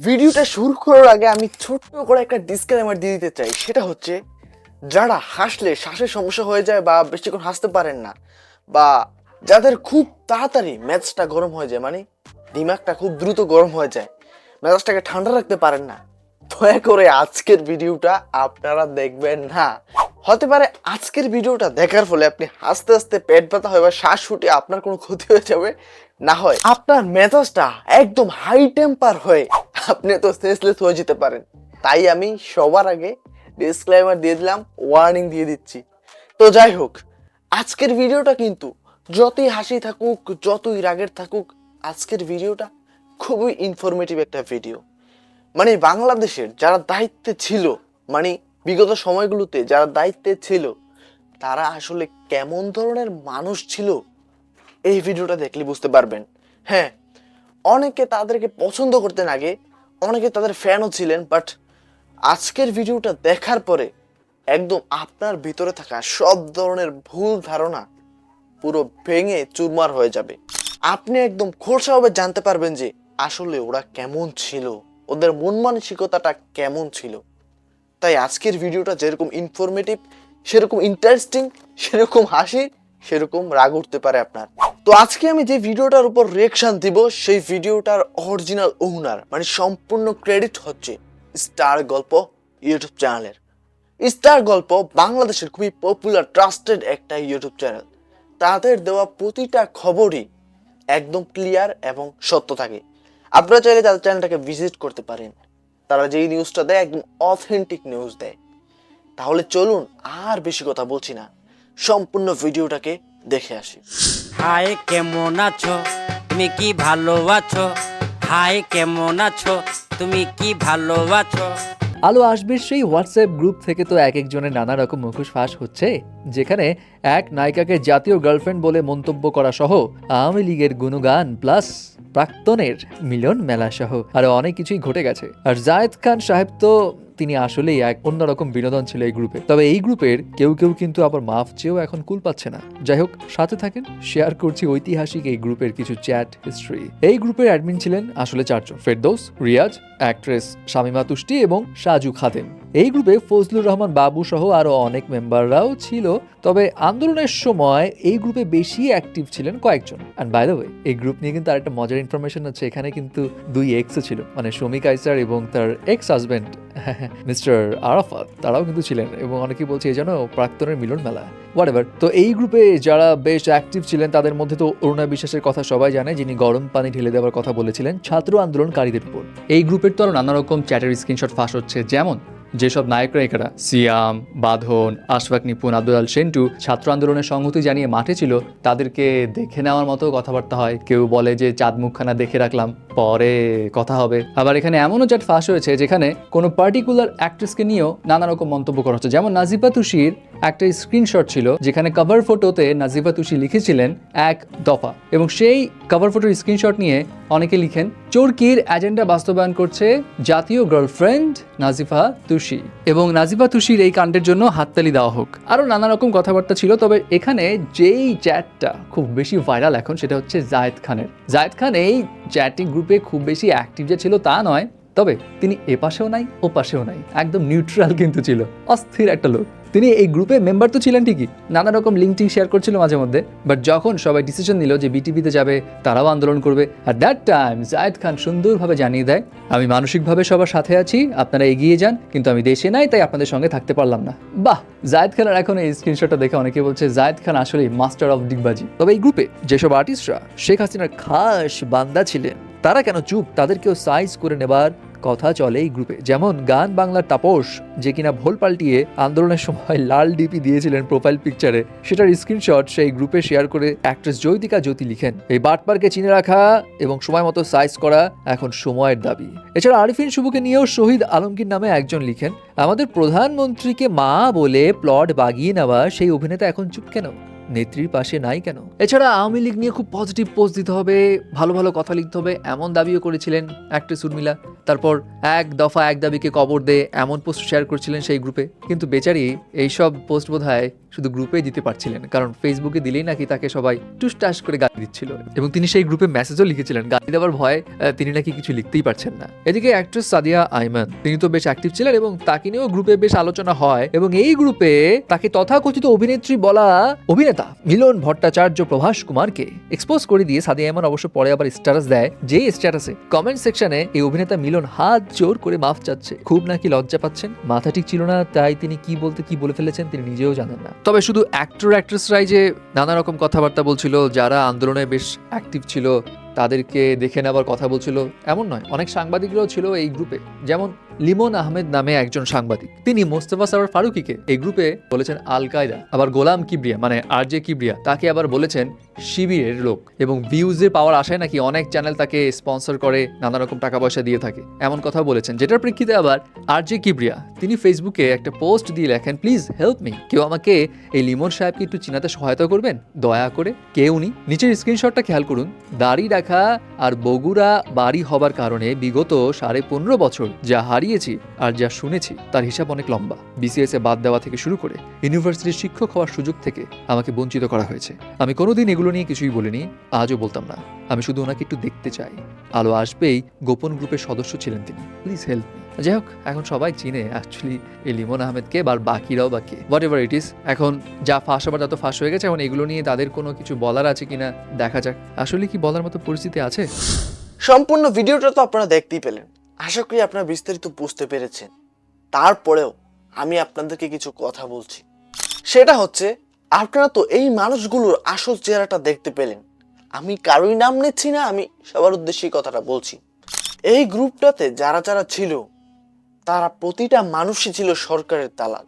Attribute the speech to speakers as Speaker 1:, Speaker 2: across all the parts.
Speaker 1: ভিডিওটা শুরু করার আগে আমি ছোট্ট করে একটা ডিসক্লেমার দিয়ে দিতে চাই। সেটা হচ্ছে, যারা হাসলে শ্বাসের সমস্যা হয়ে যায় বা বেশিক্ষণ হাসতে পারেন না, বা যাদের খুব তাড়াতাড়ি ম্যাচটা গরম হয়ে যায় মানে দিমাগটা খুব দ্রুত গরম হয়ে যায়, মেজাজটাকে ঠান্ডা রাখতে পারেন না, দয়া করে আজকের ভিডিওটা আপনারা দেখবেন না। হতে পারে আজকের ভিডিওটা দেখার ফলে আপনি হাসতে হাসতে পেট ব্যথা হয় বা শ্বাস ফুটে আপনার কোনো ক্ষতি হয়ে যাবে, না হয় আপনার মেজাজটা একদম হাই টেম্পার হয়ে আপনি তো সেন্সলেস হয়ে যেতে পারেন। তাই আমি সবার আগে ডিসক্লেমার দিয়ে দিলাম ওয়ার্নিং দিয়ে দিচ্ছি। তো যাই হোক, আজকের ভিডিওটা কিন্তু যতই হাসি থাকুক, যতই রাগের থাকুক, আজকের ভিডিওটা খুবই ইনফরমেটিভ একটা ভিডিও মানে বাংলাদেশের যারা দায়িত্বে ছিল মানে বিগত সময়গুলোতে যারা দায়িত্বে ছিল, তারা আসলে কেমন ধরনের মানুষ ছিল, এই ভিডিওটা দেখলে বুঝতে পারবেন। হ্যাঁ অনেকে তাদেরকে পছন্দ করতেন আগে অনেকে তাদের ফ্যানও ছিলেন বাট আজকের ভিডিওটা দেখার পরে একদম আপনার ভিতরে থাকা সব ধরনের ভুল ধারণা পুরো ভেঙে চুরমার হয়ে যাবে। আপনি একদম খোলসাভাবে জানতে পারবেন যে আসলে ওরা কেমন ছিল, ওদের মন মানসিকতাটা কেমন ছিল। তাই আজকের ভিডিওটা যেরকম ইনফরমেটিভ সেরকম ইন্টারেস্টিং সেরকম হাসি, সেরকম রাগ উঠতে পারে আপনার। তো আজকে আমি যে ভিডিওটার উপর রিয়েকশন দিব, সেই ভিডিওটার অরিজিনাল ওনার মানে সম্পূর্ণ ক্রেডিট হচ্ছে স্টার গল্প ইউটিউব চ্যানেলের স্টার গল্প বাংলাদেশের খুবই পপুলার ট্রাস্টেড একটা ইউটিউব চ্যানেল তাদের দেওয়া প্রতিটা খবরই একদম ক্লিয়ার এবং সত্য থাকে। আপনারা চাইলে তাদের চ্যানেলটাকে ভিজিট করতে পারেন। তারা যেই নিউজটা দেয়, একদম অথেন্টিক নিউজ দেয়। তাহলে চলুন আর বেশি কথা বলছি না। সম্পূর্ণ ভিডিওটাকে দেখে আসি।
Speaker 2: হাই কেমন আছো? তুমি কি ভালো আছো? হাই কেমন আছো? তুমি কি ভালো আছো?
Speaker 3: আলো আসবে সেই হোয়াটসঅ্যাপ গ্রুপ থেকে তো এক একজনের নানা রকম মুখোশ ফাঁস হচ্ছে, যেখানে এক নায়িকাকে জাতীয় গার্লফ্রেন্ড বলে মন্তব্য করা সহ আওয়ামী লীগের গুণগান প্লাস প্রাক্তনের মিলন মেলা সহ আরও অনেক কিছুই ঘটে গেছে। আর জায়েদ খান সাহেব তো তিনি আসলেই এক অন্যরকম বিনোদন ছিল এই গ্রুপে। তবে এই গ্রুপের কেউ কেউ কিন্তু আবার মাফ চেয়েও এখন কুল পাচ্ছে না। যাই হোক, সাথে থাকেন, শেয়ার করছি ঐতিহাসিক এই গ্রুপের কিছু চ্যাট হিস্ট্রি। এই গ্রুপের অ্যাডমিন ছিলেন আসলে চারজন, ফেরদৌস, রিয়াজ, অ্যাক্ট্রেস শামিমা তুষ্টি এবং সাজু খাদেম। এই গ্রুপে ফজলুর রহমান বাবু সহ আরও অনেক মেম্বাররাও ছিল, তবে আন্দোলনের সময় এই গ্রুপে বেশি অ্যাক্টিভ ছিলেন কয়েকজন। অ্যান্ড বাই দ্য ওয়ে এই গ্রুপ নিয়ে কিন্তু আরেকটা মজার ইনফরমেশন আছে, এখানে কিন্তু দুই এক্স ছিল মানে শমী কাইসার এবং তার এক্স হাজবেন্ড মিস্টার আরাফাত, তারাও কিন্তু ছিলেন এবং অনেকেই বলছে এই যেন প্রাক্তনের মিলন মেলা। হোয়াট তো এই গ্রুপে যারা বেশ অ্যাক্টিভ ছিলেন, তাদের মধ্যে তো অরুণা বিশ্বাসের কথা সবাই জানে, যিনি গরম পানি ঢেলে দেওয়ার কথা বলেছিলেন, ছাত্র আন্দোলনকারীদের উপর। এই গ্রুপের তো আরও নানা রকম চ্যাটের স্ক্রিনশট ফাঁস হচ্ছে, যেমন যেসব নায়ক নায়িকারা সিয়াম, বাঁধন, আশফাক নিপুণ, আব্দুল আল সেন্টু, ছাত্র আন্দোলনের সংহতি জানিয়ে মাঠে ছিল, তাদেরকে দেখে নেওয়ার মতো কথাবার্তা হয়। কেউ বলে যে, চাঁদ মুখখানা দেখে রাখলাম, পরে কথা হবে। আবার এখানে এমনও চ্যাট ফাঁস হয়েছে, যেখানে কোনো পার্টিকুলার অ্যাক্ট্রেসকে নিয়েও নানা রকম মন্তব্য করা হচ্ছে। যেমন নাজিবা তুষির একটা স্ক্রিনশট ছিল যেখানে কভার ফটোতে নাজিফা তুষি লিখেছিলেন এক দফা এবং সেই কভার ফটোর স্ক্রিনশট নিয়ে অনেকে লিখেন, চোরকির এজেন্ডা বাস্তবায়ন করছে জাতীয় গার্লফ্রেন্ড নাজিফা তুষি এবং নাজিফা তুষির এই কাণ্ডের জন্য হাততালি দেওয়া হোক। আরও নানা রকম কথাবার্তা ছিল, তবে এখানে যেই চ্যাটটা খুব বেশি ভাইরাল এখন সেটা হচ্ছে জায়েদ খানের। জায়েদ খান এই চ্যাটিং গ্রুপে খুব বেশি অ্যাক্টিভ যে ছিল তা নয় তবে তিনি এ পাশেও নাই, ও পাশেও নাই। একদম নিউট্রাল কিন্তু ছিল। অস্থির একটা লোক। তিনি এই গ্রুপে মেম্বার তো ছিলেন ঠিকই। নানা রকম লিঙ্কটিং শেয়ার করছিল মাঝে মধ্যে। বাট যখন সবাই ডিসিশন নিল যে বিটিভিতে যাবে, তারাও আন্দোলন করবে। আর দ্যাট টাইম জায়েদ খান সুন্দরভাবে জানিয়ে দেয়, আমি মানসিকভাবে সবার সাথে আছি, আপনারা এগিয়ে যান, কিন্তু আমি দেশে নাই, তাই আপনাদের সঙ্গে থাকতে পারলাম না। বাহ! জায়েদ খানের এখন এই স্ক্রিনশটটা দেখে অনেকে বলছে জায়েদ খান আসলে মাস্টার অফ ডিগবাজি। তবে এই গ্রুপে যেসব আর্টিস্টরা শেখ হাসিনার খাস বান্দা ছিলেন। তারা কেন চুপ? তাদেরকেও সাইজ করে নেবার কথা চলে এই গ্রুপে যেমন গান বাংলার তাপস, যে কিনা ভোল পাল্টিয়ে আন্দোলনের সময় লাল ডিপি দিয়েছিলেন প্রোফাইল পিকচারে সেটার স্ক্রিনশট সেই গ্রুপে শেয়ার করে অ্যাক্ট্রেস জয়তিকা জ্যোতি লিখেন। এই বাটপারকে চিনে রাখা এবং সময় মতো সাইজ করা এখন সময়ের দাবি। এছাড়া আরিফিন শুভকে নিয়েও শহীদ আলমগীর নামে একজন লিখেন, আমাদের প্রধানমন্ত্রীকে মা বলে প্লট বাগিয়ে নেওয়া সেই অভিনেতা এখন চুপ কেন? নেত্রীর পাশে নাই কেন? এছাড়া আওয়ামী লীগ নিয়ে খুব পজিটিভ পোস্ট দিতে হবে, ভালো ভালো কথা লিখতে হবে, এমন দাবিও করেছিলেন অ্যাক্ট্রেস উর্মিলা। তারপর এক দফা এক দাবিকে কবর দে এমন পোস্ট শেয়ার করেছিলেন সেই গ্রুপে কিন্তু বেচারি, এইসব পোস্ট বোধ শুধু গ্রুপে দিতে পারছিলেন, কারণ ফেসবুকে দিলেই নাকি তাকে সবাই টুসটাস করে গালি দিচ্ছিল। এবং তিনি সেই গ্রুপে মেসেজও লিখেছিলেন। গালি দেওয়ার ভয়ে তিনি নাকি কিছু লিখতেই পারছেন না। এদিকে অ্যাক্ট্রেস সাদিয়া আইমান, তিনি তো বেশ অ্যাক্টিভ ছিলেন এবং তাকে নিয়েও গ্রুপে বেশ আলোচনা হয়। এবং এই গ্রুপে তাকে তথাকথিত অভিনেত্রী বলা অভিনেতা মিলন ভট্টাচার্য প্রভাস কুমারকে এক্সপোজ করে দিয়ে সাদিয়া আইমান অবশ্য পরে আবার স্ট্যাটাস দেয়। যে স্ট্যাটাসে কমেন্ট সেকশনে এই অভিনেতা মিলন হাত জোর করে মাফ চাচ্ছে। খুব নাকি লজ্জা পাচ্ছেন? মাথা ঠিক ছিল না, তাই তিনি কি বলতে কি বলে ফেলেছেন তিনি নিজেও জানেন না। তবে শুধু অ্যাক্টর অ্যাক্ট্রেসরাই যে নানা রকম কথাবার্তা বলছিল, যারা আন্দোলনে বেশ অ্যাক্টিভ ছিল, তাদেরকে দেখে নেবার কথা বলছিল, এমন নয়। অনেক সাংবাদিকরাও ছিল এই গ্রুপে যেমন লিমন আহমেদ নামে একজন সাংবাদিক। তিনি মোস্তফা সারোয়ার ফারুকিকে এই গ্রুপে বলেছেন আল কায়দা, আবার গোলাম কিবরিয়া মানে আর জে কিবরিয়া, তাকে আবার বলেছেন শিবিরের লোক এবং ভিউজের পাওয়ার আশায় নাকি অনেক চ্যানেল তাকে স্পন্সর করে, নানা রকম টাকা পয়সা দিয়ে থাকে। এমন কথা বলেছেন। যেটার প্রেক্ষিতে আবার আর জে কিবরিয়া, তিনি ফেসবুকে একটা পোস্ট দিয়ে লেখেন প্লিজ হেল্প মি কেউ আমাকে এই লিমন সাহেবকে একটু চিনাতে সহায়তা করবেন? দয়া করে কে উনি? নিচের স্ক্রিনশটটা খেয়াল করুন। দাড়ি রাখা আর বগুড়া বাড়ি হবার কারণে বিগত সাড়ে পনেরো বছর যা হারিয়েছি আর যা শুনেছি তার হিসাব অনেক লম্বা। বিসিএস বাদ দেওয়া থেকে শুরু করে ইউনিভার্সিটির শিক্ষক হওয়ার সুযোগ থেকে আমাকে বঞ্চিত করা হয়েছে। আমি কোনোদিন এগুলো নিয়ে কিছুই বলিনি, আজও বলতাম না। আমি শুধু ওনাকে একটু দেখতে চাই। আলো আসবেই গোপন গ্রুপের সদস্য ছিলেন তিনি। প্লিজ হেল্প যাই হোক, এখন সবাই চিনে অ্যাকচুয়ালি এই লিমন আহমেদকে বা বাকিরাও বা কে। হোয়াট এভার ইট ইস এখন যা ফাঁস হবার তো ফাঁস হয়ে গেছে, এখন এগুলো নিয়ে তাদের কোনো কিছু বলার আছে কিনা, দেখা যাক। আসলে কি বলার মতো পরিস্থিতি আছে?
Speaker 1: সম্পূর্ণ ভিডিওটা তো আপনারা দেখতেই পেলেন। আশা করি আপনারা বিস্তারিত বুঝতে পেরেছেন। তারপরেও আমি আপনাদেরকে কিছু কথা বলছি। সেটা হচ্ছে, আপনারা তো এই মানুষগুলোর আসল চেহারাটা দেখতে পেলেন। আমি কারোই নাম নিচ্ছি না, আমি সবার উদ্দেশ্যে এই কথাটা বলছি। এই গ্রুপটাতে যারা যারা ছিল, তারা প্রতিটা মানুষই ছিল সরকারের দালাল।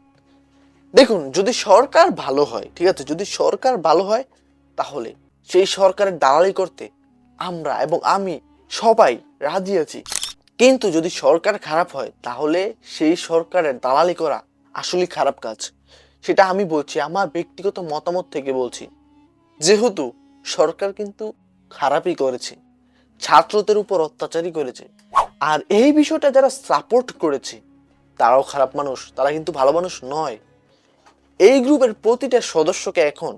Speaker 1: দেখুন, যদি সরকার ভালো হয়, ঠিক আছে, যদি সরকার ভালো হয়, তাহলে সেই সরকারের দালালি করতে আমরা এবং আমি সবাই রাজি আছি। কিন্তু যদি সরকার খারাপ হয়, তাহলে সেই সরকারের দালালি করা আসলে খারাপ কাজ। সেটা আমি বলছি, আমার ব্যক্তিগত মতামত থেকে বলছি। যেহেতু সরকার কিন্তু খারাপই করেছে, ছাত্রদের উপর অত্যাচারই করেছে, আর এই বিষয়টা যারা সাপোর্ট করেছে, তারাও খারাপ মানুষ, তারা কিন্তু ভালো মানুষ নয়। এই গ্রুপের প্রতিটা সদস্যকে এখন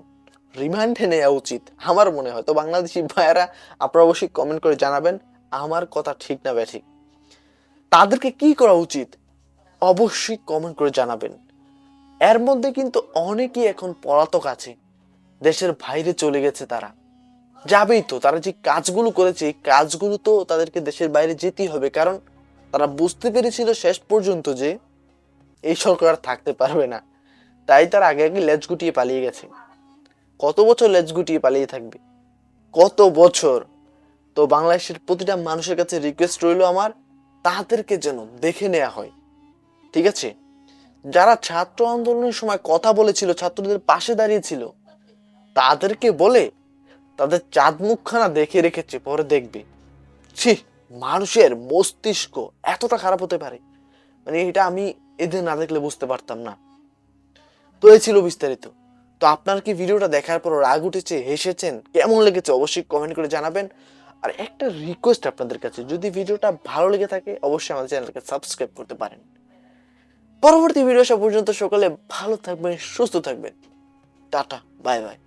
Speaker 1: রিমান্ডে নেওয়া উচিত, আমার মনে হয়। তো বাংলাদেশি ভাইয়ারা, আপনারা অবশ্যই কমেন্ট করে জানাবেন, আমার কথা ঠিক না ব্যাঠিক। তাদেরকে কি করা উচিত? অবশ্যই কমেন্ট করে জানাবেন। এর মধ্যে কিন্তু অনেকেই এখন পলাতক আছে। দেশের বাইরে চলে গেছে তারা। যাবেই তো, তারা যে কাজগুলো করেছে কাজগুলো তো তাদেরকে দেশের বাইরে যেতেই হবে। কারণ তারা বুঝতে পেরেছিল শেষ পর্যন্ত যে এই সরকার আর থাকতে পারবে না। তাই তার আগে আগে লেজ গুটিয়ে পালিয়ে গেছে। কত বছর লেজ গুটিয়ে পালিয়ে থাকবে? কত বছর? তো বাংলাদেশের প্রতিটা মানুষের কাছে রিকোয়েস্ট রইল আমার তাদেরকে যেন দেখে নেওয়া হয়। ঠিক আছে? যারা ছাত্র আন্দোলনের সময় কথা বলেছিল, ছাত্রদের পাশে দাঁড়িয়েছিল, তাদেরকে বলে তাদের চাঁদ মুখখানা দেখে রেখেছে, পরে দেখবে। ছি, মানুষের মস্তিষ্ক এতটা খারাপ হতে পারে। মানে এটা আমি এদের না দেখলে বুঝতে পারতাম না। তো এই ছিল বিস্তারিত। তো আপনার কি ভিডিওটা দেখার পর রাগ উঠেছে, হেসেছেন, কেমন লেগেছে অবশ্যই কমেন্ট করে জানাবেন। আর একটা রিকোয়েস্ট আপনাদের কাছে, যদি ভিডিওটা ভালো লেগে থাকে, অবশ্যই আমাদের চ্যানেলকে সাবস্ক্রাইব করতে পারেন। পরবর্তী ভিডিও সব পর্যন্ত সকালে ভালো থাকবেন, সুস্থ থাকবেন। Tata bye bye